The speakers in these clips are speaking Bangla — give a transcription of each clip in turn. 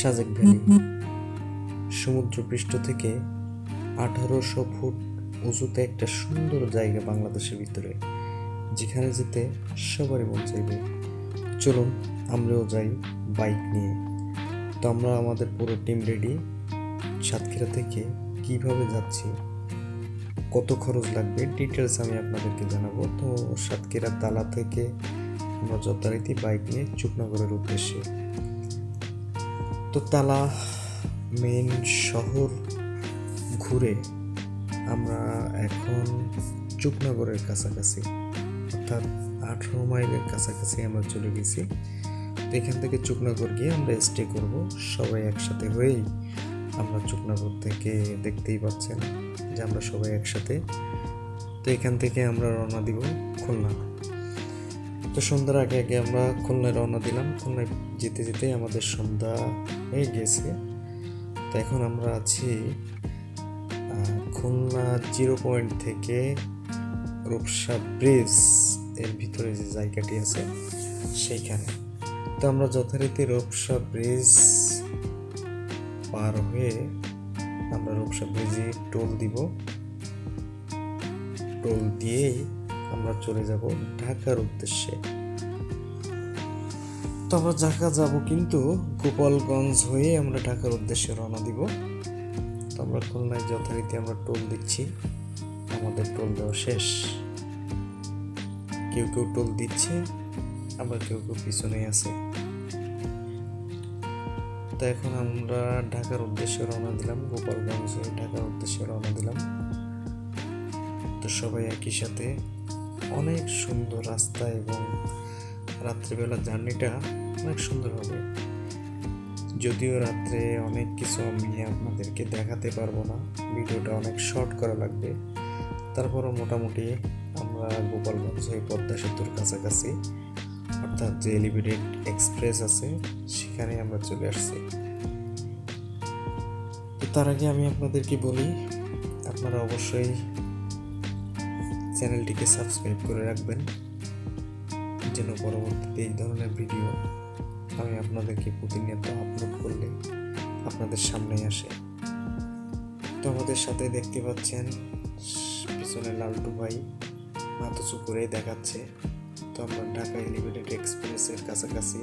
সাজেক ভ্যালি। সমুদ্রপৃষ্ঠ থেকে আঠারোশো ফুট উঁচুতে একটা সুন্দর জায়গা বাংলাদেশের ভিতরে, যেখানে যেতে সবারই মন চাইবে। চলুন, আমরাও যাই বাইক নিয়ে। তো আমরা আমাদের পুরো টিম রেডি, সাতক্ষীরা থেকে কীভাবে যাচ্ছি, কত খরচ লাগবে ডিটেলস আমি আপনাদেরকে জানাব। তো সাতক্ষীরা তালা থেকে আমরা যথারীতি বাইক নিয়ে চুকনগরের উদ্দেশ্যে তো তালা মেন শহর ঘুরে আমরা এখন চুকনগরের কাছাকাছি, অর্থাৎ আঠারো মাইলের কাছাকাছি আমরা চলে গেছি। তো এখান থেকে চুকনগর গিয়ে আমরা স্টে করব। সবাই একসাথে হয়েই আমরা চুকনগর থেকে দেখতেই পাচ্ছেন যে আমরা সবাই একসাথে। তো এখান থেকে আমরা রওনা দিব খুলনা। তো সন্ধ্যার আগে আগে আমরা খুলনায় রওনা দিলাম। খুলনায় যেতে যেতে আমাদের সন্ধ্যা হয়ে গেছে। তো এখন আমরা আছি খুলনা জিরো পয়েন্ট থেকে রূপসা ব্রিজের ভিতরে যে জায়গাটি আছে সেইখানে তো আমরা যথারীতি রূপসা ব্রিজ পার হয়ে আমরা রূপসা ব্রিজে টোল দিব। টোল দিয়েই আমরা চলে যাব ঢাকার উদ্দেশ্যে। আমরা ঢাকা যাব কিন্তু গোপালগঞ্জ হয়ে আমরা ঢাকার উদ্দেশ্যে রওনা দিব। তো আমরা খুলনায় যথারীতি আমরা টোল দিচ্ছি। আমাদের টোল দেওয়া শেষ। কেউ কেউ টোল দিচ্ছে, আবার কেউ কেউ পিছনে আছে। তো এখন আমরা ঢাকার উদ্দেশ্যে রওনা দিলাম, গোপালগঞ্জ হয়ে ঢাকার উদ্দেশ্যে রওনা দিলাম। তো সবাই একই সাথে অনেক সুন্দর রাস্তা এবং রাত্রিবেলা জার্নিটা অনেক সুন্দর হবে। যদিও রাত্রে অনেক কিছু আমি আপনাদেরকে দেখাতে পারব না, ভিডিওটা অনেক শর্ট করা লাগবে। তারপরও মোটামুটি আমরা গোপালগঞ্জ হয়ে পদ্মা সেতুর কাছাকাছি, অর্থাৎ যে এলিভেটেড এক্সপ্রেস আছে, সেখানে আমরা চলে আসছি। তো তার আগে আমি আপনাদেরকে বলি, আপনারা অবশ্যই চ্যানেলটিকে সাবস্ক্রাইব করে রাখবেন। যেন পরবর্তীতে এই ধরনের ভিডিও আমি আপনাদেরকে প্রতিনিয়ত আপলোড করলে আপনাদের সামনেই আসে। তো আমাদের সাথে দেখতে পাচ্ছেন পিছনে লালটু ভাই মাথা উঁচু করেই দেখাচ্ছে। তো আমরা ঢাকা এলিভেটেড এক্সপ্রেসের কাছাকাছি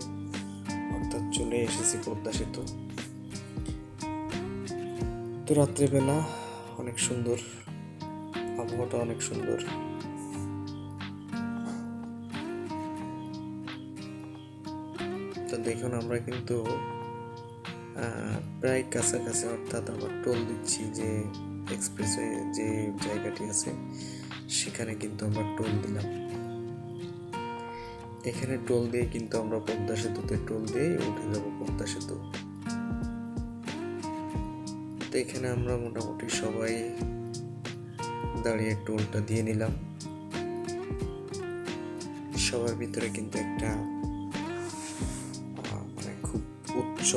অর্থাৎ চলে এসেছি পদ্মা সেতু। তো রাত্রেবেলা অনেক সুন্দর, আবহাওয়াটা অনেক সুন্দর। তো দেখুন আমরা কিন্তু প্রায় কাছাকাছি অর্থাৎ আমরা টোল দিচ্ছি যে এক্সপ্রেসওয়ে যে জায়গাটি আছে, সেখানে কিন্তু আমরা টোল দিলাম। এখানে টোল দিয়ে কিন্তু আমরা পদ্মা সেতুতে টোল দিয়ে উঠে যাব পদ্মা সেতু। তো এখানে আমরা মোটামুটি সবাই দাঁড়িয়ে টোলটা দিয়ে নিলাম। সবার ভিতরে কিন্তু একটা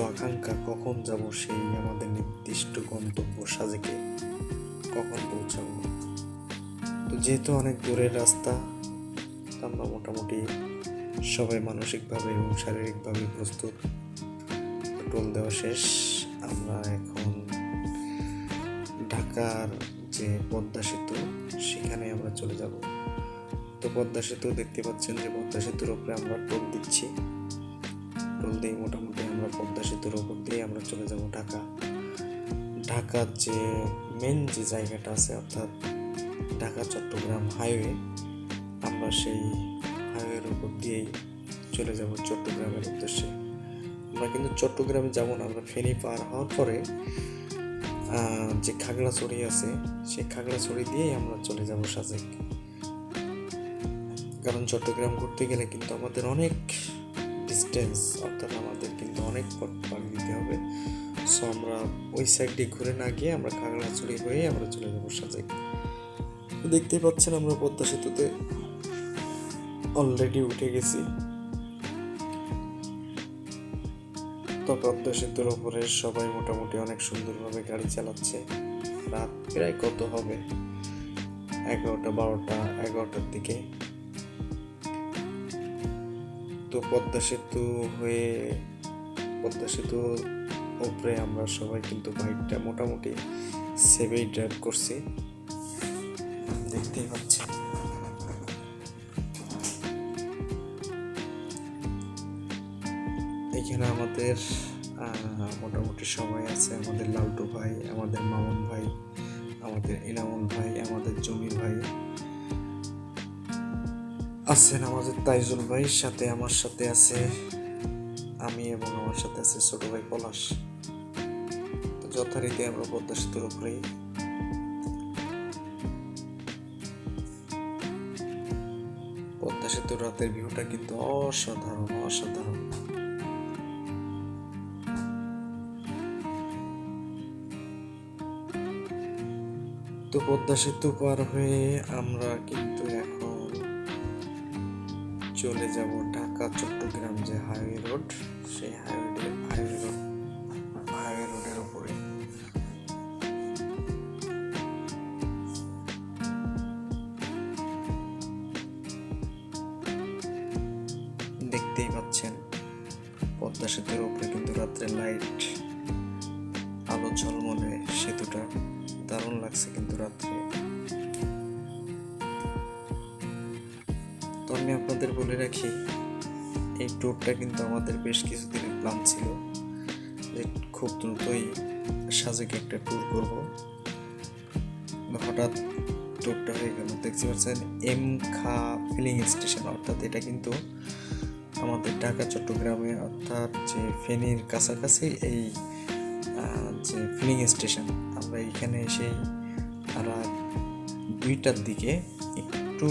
আকাঙ্ক্ষা কখন যাব সেই আমাদের নির্দিষ্ট গন্তব্য সাজেকে কখন পৌঁছাবো? তো যেহেতু অনেক দূরের রাস্তা আমরা মোটামুটি সবাই মানসিকভাবে এবং শারীরিকভাবে প্রস্তুত। টোল দেওয়া শেষ। আমরা এখন ঢাকার যে পদ্মা সেতু, সেখানে আমরা চলে যাব। তো পদ্মা সেতু দেখতে পাচ্ছেন যে পদ্মা সেতুর উপরে আমরা টোল দিচ্ছি। দিয়ে মোটামুটি আমরা পদ্মা সেতুর ওপর দিয়ে আমরা চলে যাব ঢাকা। ঢাকার যে মেন যে জায়গাটা আছে, অর্থাৎ ঢাকা চট্টগ্রাম হাইওয়ে আমরা সেই হাইওয়ের উপর দিয়েই চলে যাব চট্টগ্রামের উদ্দেশ্যে। আমরা কিন্তু চট্টগ্রামে যাব না, আমরা ফেনী পার হওয়ার পরে যে খাগড়াছড়ি আছে, সেই খাগড়াছড়ি দিয়েই আমরা চলে যাব সাজেক। কারণ চট্টগ্রাম ঘুরতে গেলে কিন্তু আমাদের অনেক ডিস্টেন্স অর্থাৎ আমাদের কিন্তু অনেক পথ পাড়ি দিতে হবে। সো আমরা ওই সাইড দিয়ে ঘুরে না গিয়ে আমরা খাগড়াছড়ি হয়ে আমরা চলে যাব সাজেক তো দেখতেই পাচ্ছেন আমরা পদ্মা সেতুতে অলরেডি উঠে গেছি। তো পদ্মা সেতুর ওপরে সবাই মোটামুটি অনেক সুন্দরভাবে গাড়ি চালাচ্ছে। রাত প্রায় কত হবে? এগারোটা, বারোটা, এগারোটার দিকে। তো পদ্মা সেতু হয়ে, পদ্মা সেতু উপরে আমরা সবাই কিন্তু বাইকটা মোটামুটি সেভেই ড্রাইভ করছি। দেখতেই পাচ্ছি। এখানে আমাদের মোটামুটি সবাই আছে। আমাদের লালটু ভাই, আমাদের মামুন ভাই, আমাদের ইনামুল ভাই, আমাদের জমির ভাই। আছেন আমাদের তাইজুল ভাই, সাথে আমার সাথে আছে আমি এবং আমার সাথে আছে ছোট ভাই পলাশ। তো যথারীতি আমরা পদ্মা সেতুর উপরেই পদ্মা সেতুর রাতের ভিউটা কিন্তু অসাধারণ অসাধারণ। তো পদ্মা সেতু পার হয়ে আমরা কিন্তু এখন চলে যাব ঢাকা, চট্টগ্রাম যে হাইওয়ে রোড সেই হাইওয়ে হাইওয়ে রোড হাইওয়ে রোডের উপরে। দেখতেই পাচ্ছেন, পদ্মা সেতুর উপরে কিন্তু রাত্রে লাইট আলো ঝলমলে সেতুটা। দারুণ লাগছে কিন্তু রাত্রে। আমি আপনাদের বলে রাখি, এই ট্যুরটা কিন্তু আমাদের বেশ কিছুদিনের প্ল্যান ছিল যে খুব দ্রুতই সাজেকে একটা ট্যুর করব। হঠাৎ ট্যুরটা হয়ে গেল, দেখতে পাচ্ছেন এম খা ফিলিং স্টেশন অর্থাৎ এটা কিন্তু আমাদের ঢাকা, চট্টগ্রামে, অর্থাৎ যে ফেনীর কাছাকাছি এই যে ফিলিং স্টেশন আমরা এখানে এসেই রাত দুইটার দিকে একটু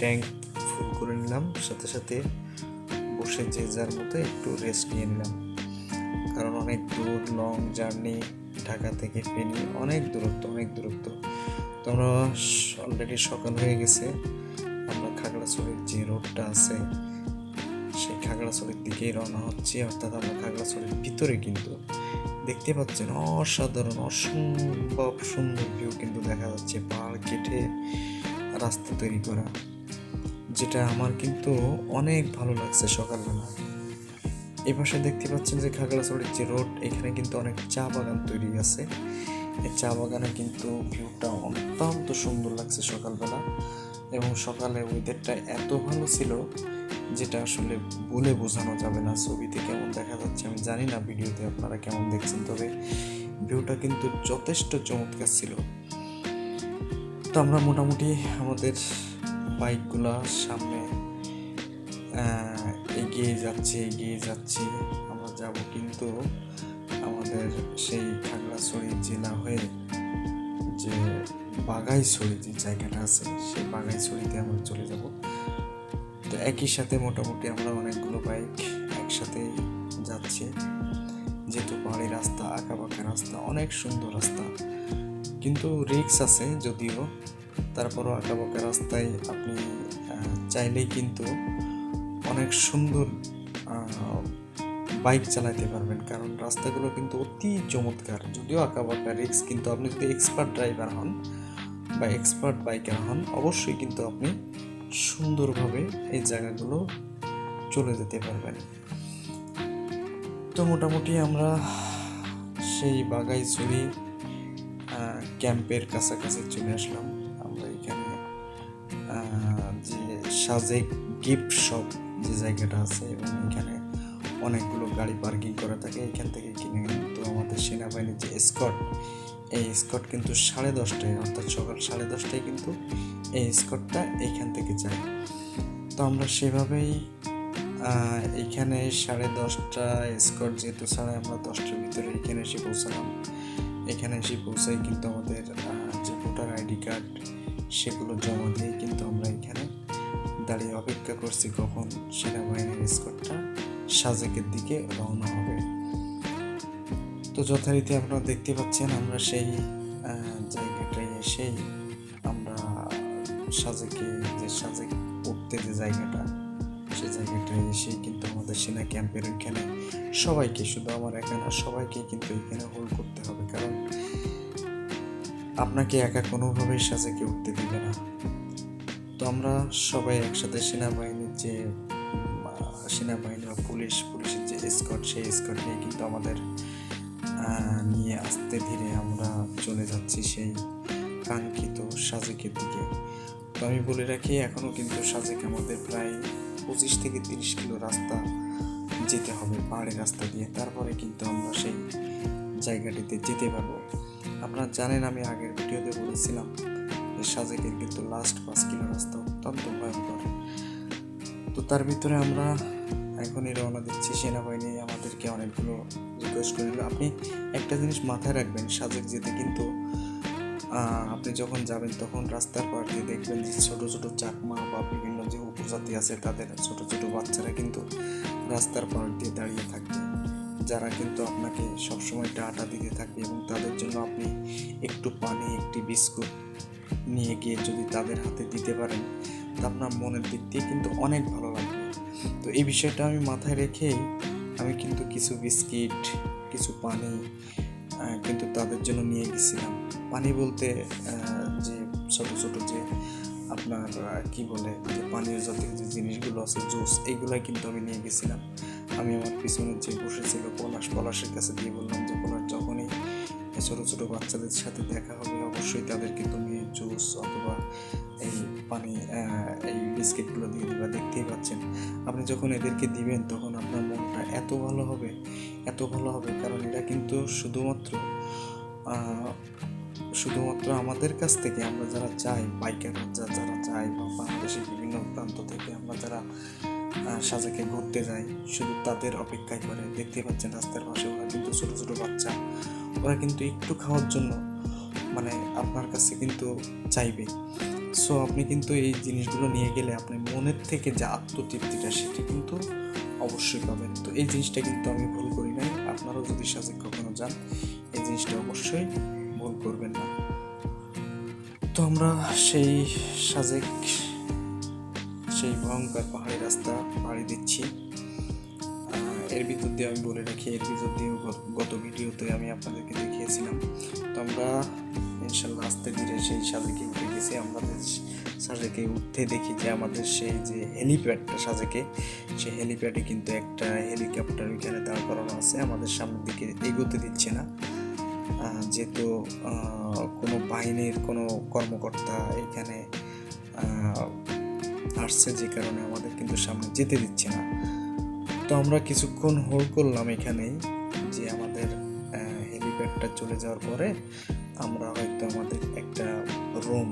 ট্যাঙ্ক ফুল করে নিলাম, সাথে সাথে বসে যে যার মতো একটু রেস্ট নিয়ে নিলাম। কারণ অনেক দূর লং জার্নি ঢাকা থেকে ফেনি, অনেক দূরত্ব অনেক দূরত্ব। তো আমরা অলরেডি সকাল হয়ে গেছে, আমরা খাগড়াছড়ির যে রোডটা আছে, সেই খাগড়াছড়ির দিকেই রওনা হচ্ছে। অর্থাৎ আমরা খাগড়াছড়ির ভিতরে কিন্তু দেখতে পাচ্ছেন অসাধারণ, অসম্ভব সুন্দর ভিউ কিন্তু দেখা যাচ্ছে পাহাড় কেটে রাস্তা তৈরি করা। যেটা আমার কিন্তু অনেক ভালো লাগছে সকালবেলা। এ পাশে দেখতে পাচ্ছেন যে খাগড়াছড়ির যে রোড, এখানে কিন্তু অনেক চা বাগান তৈরি আছে। এই চা বাগানে কিন্তু ভিউটা অত্যন্ত সুন্দর লাগছে সকালবেলা এবং সকালে ওয়েদারটা এত ভালো ছিল যেটা আসলে বলে বোঝানো যাবে না ছবিতে কেমন দেখা যাচ্ছে আমি জানি না, ভিডিওতে আপনারা কেমন দেখছেন, তবে ভিউটা কিন্তু যথেষ্ট চমৎকার ছিল। তো আমরা মোটামুটি আমাদের বাইকগুলা সামনে এগিয়ে যাচ্ছে, এগিয়ে যাচ্ছি। আমরা যাব কিন্তু আমাদের সেই খাগড়াছড়ি জেলা হয়ে যে বাগাইছড়ি যে জায়গাটা আছে, সেই বাগাইছড়িতে আমরা চলে যাব। তো একই সাথে মোটামুটি আমরা অনেকগুলো বাইক একসাথে যাচ্ছি। যেহেতু পাহাড়ি রাস্তা আঁকা বাঁকা রাস্তা, অনেক সুন্দর রাস্তা। কিন্তু রিক্স আছে যদিও তারপরও আঁকা বাঁকা রাস্তায় আপনি চাইলেই কিন্তু অনেক সুন্দর বাইক চালাতে পারবেন। কারণ রাস্তাগুলো কিন্তু অতি চমৎকার। যদিও আঁকা বাঁকা রিক্স কিন্তু আপনি যদি এক্সপার্ট ড্রাইভার হন বা এক্সপার্ট বাইকার হন অবশ্যই কিন্তু আপনি সুন্দরভাবে এই জায়গাগুলো চলে যেতে পারবেন। তো মোটামুটি আমরা সেই আহ, ক্যাম্পের কাছাকাছি চলে আসলাম। আমরা এখানে যে সাজেক গিফট শপ যে জায়গাটা আছে, এবং এখানে অনেকগুলো গাড়ি পার্কিং করা থাকে, এখান থেকে কিনে কিন্তু আমাদের সেনাবাহিনীর যে স্কট এই স্কট কিন্তু সাড়ে দশটায়, অর্থাৎ সকাল সাড়ে দশটায় কিন্তু এই স্কটটা এইখান থেকে যায়। তো আমরা সেভাবেই এখানে সাড়ে দশটা স্কট যেহেতু ছাড়াই আমরা দশটার ভিতরে এখানে এসে পৌঁছালাম। এখানে এসে পৌঁছাই কিন্তু আমাদের যে ভোটার আইডি কার্ড সেগুলো জমা দিয়ে কিন্তু আমরা এখানে দাঁড়িয়ে অপেক্ষা করছি কখন সেনাবাহিনীর স্কটটা সাজেকের দিকে রওনা হবে। তো যথারীতি আপনারা দেখতে পাচ্ছেন, আমরা সেই জায়গাটায় এসেই আমরা সাজেকে যে সাজেক উঠতে যে জায়গাটা সেই জায়গাটায় এসেই কিন্তু আমাদের সেনা ক্যাম্পের ওইখানে সবাইকে, শুধু আমার একা সবাইকে কিন্তু এখানে হোল্ড করতে হবে। কারণ আপনাকে একা কোনোভাবেই সাজেকে উঠতে দিবে না। তো আমরা সবাই একসাথে সেনাবাহিনীর যে সেনাবাহিনী বা পুলিশ, পুলিশের যে স্কট সেই স্কট নিয়ে কিন্তু আমাদের নিয়ে আস্তে ধীরে আমরা চলে যাচ্ছি সেই কাঙ্ক্ষিত সাজেকের দিকে। তো আমি বলে রাখি এখনও কিন্তু সাজেক আমাদের প্রায় পঁচিশ থেকে তিরিশ কিলো রাস্তা যেতে হবে পাহাড়ি রাস্তা দিয়ে। তারপরে কিন্তু আমরা সেই জায়গাটিতে যেতে পারব। আপনারা জানেন আমি আগের ভিডিওতে বলেছিলাম যে সাজেকের কিন্তু লাস্ট পাঁচ কিলো রাস্তা অত্যন্ত ভয়ঙ্কর। তো তার ভিতরে আমরা এখনই রওনা দিচ্ছি সেনাবাহিনী, আমাদেরকে অনেকগুলো রিকোয়েস্ট করে আপনি একটা জিনিস মাথায় রাখবেন, সাজেক যেতে কিন্তু আপনি যখন যাবেন তখন রাস্তার পার দিয়ে দেখবেন যে ছোটো ছোটো চাকমা বা বিভিন্ন যে উপজাতি আছে তাদের ছোট ছোট বাচ্চারা কিন্তু রাস্তার পার দিয়ে দাঁড়িয়ে থাকবে। যারা কিন্তু আপনাকে সবসময় টাটা দিতে থাকবে এবং তাদের জন্য আপনি একটু পানি, একটি বিস্কুট নিয়ে গিয়ে যদি তাদের হাতে দিতে পারেন, তা আপনার মনের দিক দিয়ে কিন্তু অনেক ভালো লাগবে। তো এই বিষয়টা আমি মাথায় রেখেই আমি কিন্তু কিছু বিস্কিট, কিছু পানি কিন্তু তাদের জন্য নিয়ে গেছিলাম। পানি বলতে যে ছোট ছোট যে আপনার কি বলে, যে পানীয় জাতীয় যে জিনিসগুলো আছে, জুস এইগুলাই কিন্তু আমি নিয়ে গেছিলাম। আমি আমার পিছনে যে বসেছিল পলাশ, পলাশের কাছে দিয়ে বললাম যে, পলাশ, যখনই ছোটো, ছোট বাচ্চাদের সাথে দেখা হবে, অবশ্যই তাদেরকে তুমি জুস অথবা এই পানি এই বিস্কিটগুলো দিয়ে দিবা। দেখতেই পাচ্ছেন, আপনি যখন এদেরকে দিবেন, তখন আপনার মনটা এত ভালো হবে, এত ভালো হবে। কারণ এটা কিন্তু শুধুমাত্র শুধুমাত্র আমাদের কাছ থেকে আমরা যারা চাই বাইকার যারা চাই বা বাংলাদেশের বিভিন্ন প্রান্ত থেকে আমরা যারা সাজেকে ঘুরতে যায়। শুধু তাদের অপেক্ষায় করে। দেখতে পাচ্ছেন রাস্তার পাশে ওরা কিন্তু ছোট ছোট বাচ্চা। ওরা কিন্তু একটু খাওয়ার জন্য মানে আপনার কাছে কিন্তু চাইবে। সো আপনি কিন্তু এই জিনিসগুলো নিয়ে গেলে আপনি মনের থেকে যে আত্মতৃপ্তিটা সেটা কিন্তু অবশ্যই পাবেন। তো এই জিনিসটা কিন্তু আমি ভুল করি নাই। আপনারাও যদি সাজেক কখনো যান, এই জিনিসটা অবশ্যই ভুল করবেন না। তো আমরা সেই সাজেক সেই ভয়ঙ্কর পাহাড়ি রাস্তা পাড়ি দিচ্ছি। এর ভিতর দিয়ে আমি বলে রাখি, এর ভিতর দিয়ে গত ভিডিওতে আমি আপনাদেরকে দেখিয়েছিলাম। তো আমরা ইনশাল্লাহ আস্তে ধীরে সেই সাজেকে উঠে গেছি। আমাদের সাজেকে উঠতে দেখি যে আমাদের সেই যে হেলিপ্যাডটা সাজেকে, সেই হেলিপ্যাডে কিন্তু একটা হেলিকপ্টার ওইখানে দাঁড় করানো আছে। আমাদের সামনের দিকে এগোতে দিচ্ছে না। যেহেতু কোনো বাহিনীর কোনো কর্মকর্তা এখানে আসছে যে কারণে আমাদের কিন্তু সামনে যেতে দিচ্ছে না। তো আমরা কিছুক্ষণ হোল্ড করলাম এখানেই যে আমাদের হেলিপ্যাডটা চলে যাওয়ার পরে আমরা হয়তো আমাদের একটা রুম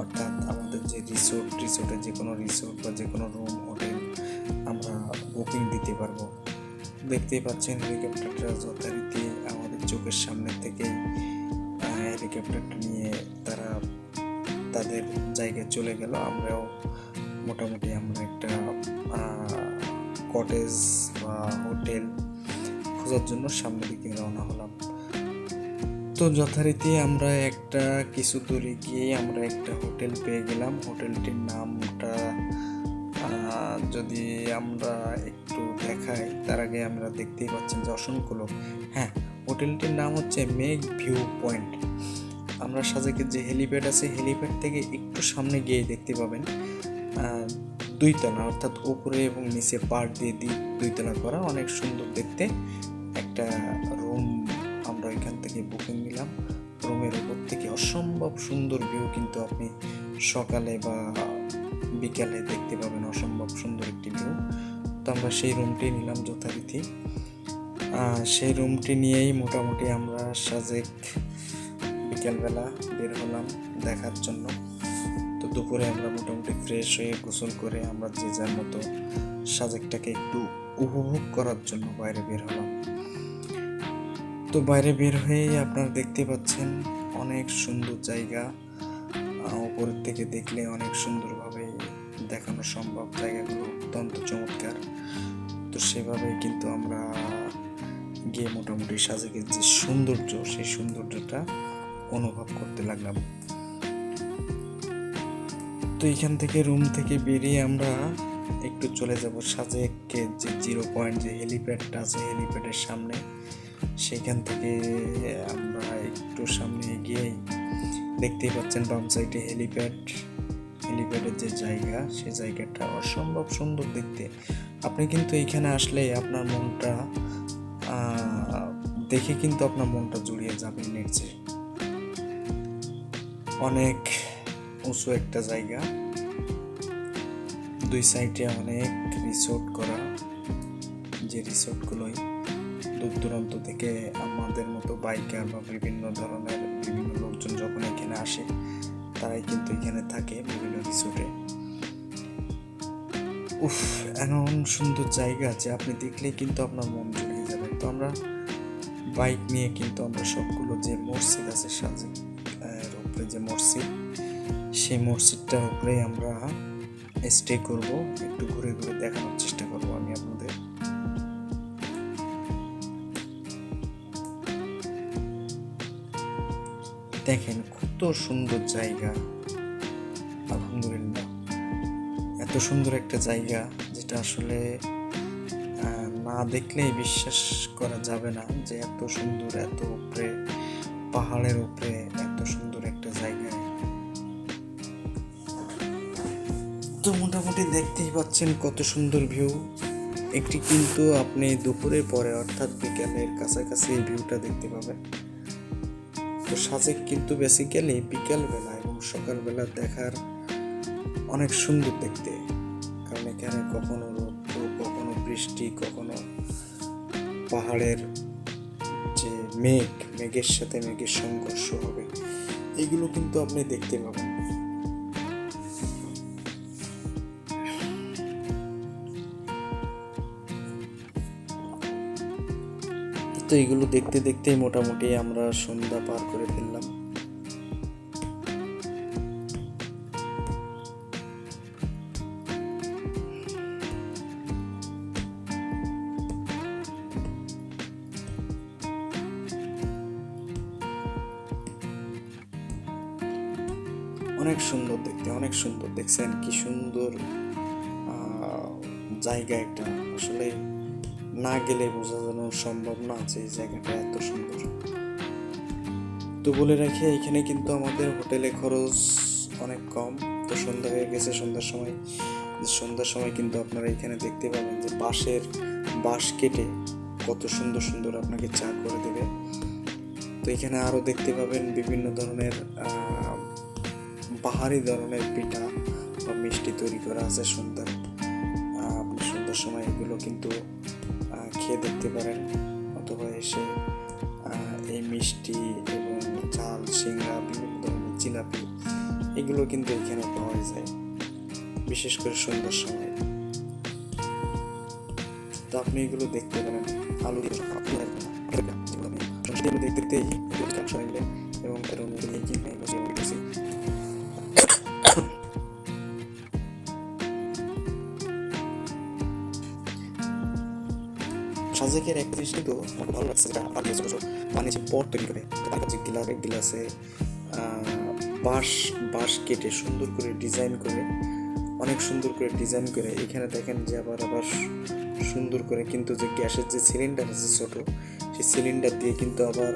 অর্থাৎ আমাদের যে রিসোর্ট রিসোর্টে যে কোনো রিসোর্ট বা যে কোনো রুম হোটেল আমরা বুকিং দিতে পারব। দেখতেই পাচ্ছেন হেলিকপ্টারটা যথারীতি আমাদের চোখের সামনে থেকে হেলিকপ্টারটা নিয়ে তারা তাদের জায়গায় চলে গেল। আমরাও মোটামুটি আমরা একটা কটেজ বা হোটেল খোঁজার জন্য সামনের দিকে রওনা হলাম। তো যথারীতি আমরা একটা কিছু দূরে গিয়ে আমরা একটা হোটেল পেয়ে গেলাম। হোটেলটির নামটা যদি আমরা একটু দেখাই, তার আগে আমরা দেখতেই পাচ্ছেন যে অসংখ্য লোক। হ্যাঁ হোটেলটির নাম হচ্ছে মেঘ ভিউ পয়েন্ট আমরা সাজেকের যে হেলিপ্যাড আছে হেলিপ্যাড থেকে একটু সামনে গিয়ে দেখতে পাবেন। আহ, দুই তলা অর্থাৎ উপরে এবং নিচে পাড় দিয়ে দুই তলা করা। অনেক সুন্দর দেখতে। একটা রুম আমরা এখান থেকে বুকিং নিলাম। রুমের উপর থেকে অসম্ভব সুন্দর ভিউ কিন্তু আপনি সকালে বা বিকালে দেখতে পাবেন। অসম্ভব সুন্দর একটি ভিউ তো আমরা সেই রুমটি নিলাম যথারীতি। সেই রুমটি নিয়েই মোটামুটি আমরা সাজেক বিকেলবেলা বের হলাম দেখার জন্য। দুপুরে আমরা মোটামুটি ফ্রেশ হয়ে গোসল করে আমরা যে যার মতো সাজেকটাকে একটু উপভোগ করার জন্য বাইরে বের হলাম। তো বাইরে বের হয়ে আপনারা দেখতে পাচ্ছেন অনেক সুন্দর জায়গা। উপরের থেকে দেখলে অনেক সুন্দরভাবে দেখানো সম্ভব। জায়গাগুলো অত্যন্ত চমৎকার। তো সেভাবে কিন্তু আমরা গিয়ে মোটামুটি সাজেকের যে সৌন্দর্য, সেই সৌন্দর্যটা অনুভব করতে লাগলাম। তো এখান থেকে রুম থেকে বেরিয়ে আমরা একটু চলে যাব সাজেকের যে জিরো পয়েন্ট যে হেলিপ্যাডটা আছে হেলিপ্যাডের সামনে। সেখান থেকে আমরা একটু সামনে এগিয়েই দেখতেই পাচ্ছেন বাম সাইডে হেলিপ্যাড হেলিপ্যাডের যে জায়গা, সে জায়গাটা অসম্ভব সুন্দর দেখতে। আপনি কিন্তু এইখানে আসলে আপনার মনটা দেখে কিন্তু আপনার মনটা জুড়িয়ে যাবে নিচে অনেক উঁচু একটা জায়গা। দুই সাইডে অনেক রিসোর্ট করা। যে রিসোর্টগুলোই দূর দূরান্ত থেকে আমাদের মতো বাইকার বা বিভিন্ন ধরনের বিভিন্ন লোকজন যখন এখানে আসে, তারাই কিন্তু এখানে থাকে বিভিন্ন রিসোর্টে উফ, এমন সুন্দর জায়গা যে আপনি দেখলেই কিন্তু আপনার মন জুড়িয়ে যাবে। তো আমরা বাইক নিয়ে কিন্তু আমরা সবগুলো যে মসজিদ আছে সাজে উপরে যে মসজিদ সেই মসজিদটার উপরেই আমরা স্টে করব। একটু ঘুরে ঘুরে দেখানোর চেষ্টা করব আমি আপনাদের। দেখেন কত সুন্দর জায়গা। আলহামদুলিল্লাহ। এত সুন্দর একটা জায়গা যেটা আসলে না দেখলেই বিশ্বাস করা যাবে না যে এত সুন্দর, এত উপরে, পাহাড়ের উপরে মোটামুটি দেখতেই পাচ্ছেন কত সুন্দর ভিউ। একটি কিন্তু আপনি দুপুরের পরে অর্থাৎ বিকেলের কাছাকাছি এই ভিউটা দেখতে পাবেন। তো সাজেক কিন্তু বেসিক্যালি বিকেলবেলা এবং সকালবেলা দেখার অনেক সুন্দর দেখতে। কারণ এখানে কখনো রৌদ্র, কখনো বৃষ্টি, কখনো পাহাড়ের যে মেঘ, মেঘের সাথে মেঘের সংঘর্ষ হবে। এগুলো কিন্তু আপনি দেখতে পাবেন। তো এগুলো দেখতে দেখতেই মোটামুটি আমরা সন্ধ্যা পার করে ফেললাম। অনেক সুন্দর দেখতে, অনেক সুন্দর দেখছেন, কি সুন্দর জায়গা একটা। আসলে না গেলে বোঝানো সম্ভব না যে এই জায়গাটা এত সুন্দর। তো বলে রাখি এখানে কিন্তু আমাদের হোটেলে খরচ অনেক কম। তো সন্ধ্যা হয়ে গেছে সন্ধ্যার সময়। সন্ধ্যার সময় কিন্তু আপনারা এখানে দেখতে পাবেন যে বাঁশের বাঁশ কেটে কত সুন্দর সুন্দর আপনাকে চা করে দেবে। তো এখানে আরও দেখতে পাবেন বিভিন্ন ধরনের পাহাড়ি ধরনের পিঠা বা মিষ্টি তৈরি করা আছে আহ, আপনি সন্ধ্যার সময় এগুলো কিন্তু খেয়ে দেখতে পারেন অথবা এসে এই মিষ্টি এবং চাল সিংড়া বিভিন্ন ধরনের জিলাপি এগুলো কিন্তু এখানে পাওয়া যায় বিশেষ করে সন্ধ্যার সময় তো আপনি এগুলো দেখতে পারেন আলু দেখতেই এবং এর সাজেকের এক জিনিস কিন্তু আমার ভালো লাগছে, যেটা আগে ছোট ছোট বানিয়েছে পট তৈরি করে, তার কাছে গিলাস, গিলাসে বাঁশ বাঁশ কেটে সুন্দর করে ডিজাইন করে, অনেক সুন্দর করে ডিজাইন করে, এখানে দেখেন যে আবার আবার সুন্দর করে কিন্তু যে গ্যাসের যে সিলিন্ডার আছে ছোট, সেই সিলিন্ডার দিয়ে কিন্তু আবার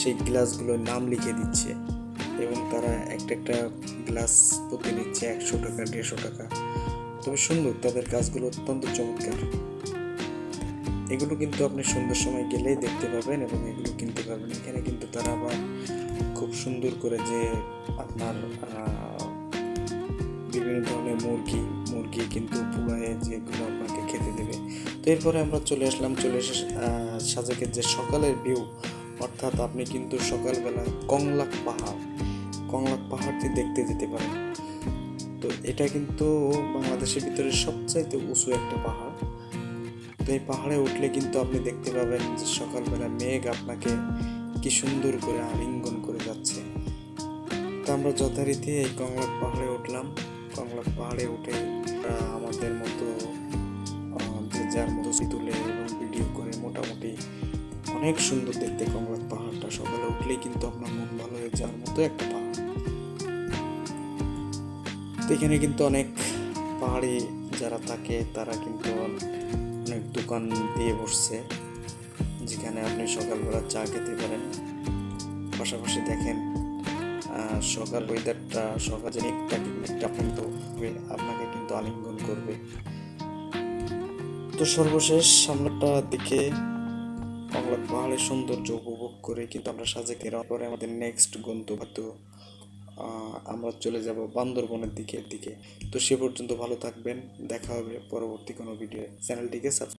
সেই গ্লাসগুলোর নাম লিখে দিচ্ছে। এবং তারা একটা একটা গ্লাস প্রতি নিচ্ছে একশো টাকা, দেড়শো টাকা। তবে সুন্দর, তাদের কাজগুলো অত্যন্ত চমৎকার। এগুলো কিন্তু আপনি সুন্দর সময় গেলেই দেখতে পাবেন এবং এগুলো কিনতে পারবেন। এখানে কিন্তু তারা আবার খুব সুন্দর করে যে আপনার বিভিন্ন ধরনের মুরগি মুরগি কিন্তু পুরায় যেগুলো আপনাকে খেতে দেবে। তো এরপরে আমরা চলে আসলাম, চলে এসে সাজেকের যে সকালের ভিউ, অর্থাৎ আপনি কিন্তু সকালবেলা কংলাক পাহাড়, কংলাক পাহাড়টি দেখতে যেতে পারেন। তো এটা কিন্তু বাংলাদেশের ভিতরে সবচাইতে উঁচু একটা পাহাড়। তো এই পাহাড়ে উঠলে কিন্তু আপনি দেখতে পাবেন যে সকালবেলা মেঘ আপনাকে কি সুন্দর করে আলিঙ্গন করে যাচ্ছে। তো আমরা যথারীতি এই কংলাক পাহাড়ে উঠলাম। কংলাক পাহাড়ে উঠে আমাদের মতো যে যার মতো তুলে এবং ভিডিও করে মোটামুটি অনেক সুন্দর দেখতে কংলাক পাহাড়টা। সকালে উঠলেই কিন্তু আপনার মন ভালো হয়ে যাওয়ার মতো একটা পাহাড়। এখানে কিন্তু অনেক পাহাড়ি যারা থাকে তারা কিন্তু দোকান দিয়ে বসছে, যেখানে আপনি সকালবেলা চা খেতে পারেন। পাশাপাশি দেখেন সকাল ওয়েদারটা সকাল যে মেঘটা মেঘটা আপনাকে কিন্তু আলিঙ্গন করবে। তো সর্বশেষ সামনেটা দিকে বাংলা পাহাড়ের সৌন্দর্য উপভোগ করে কিন্তু আমরা সাজেক এর পরে আমাদের নেক্সট গন্তব্য। আমরা চলে যাব বান্দরবনের দিকের দিকে। তো সে পর্যন্ত ভালো থাকবেন, দেখা হবে পরবর্তী কোনো ভিডিও চ্যানেলটিকে সাবস্ক্রাইব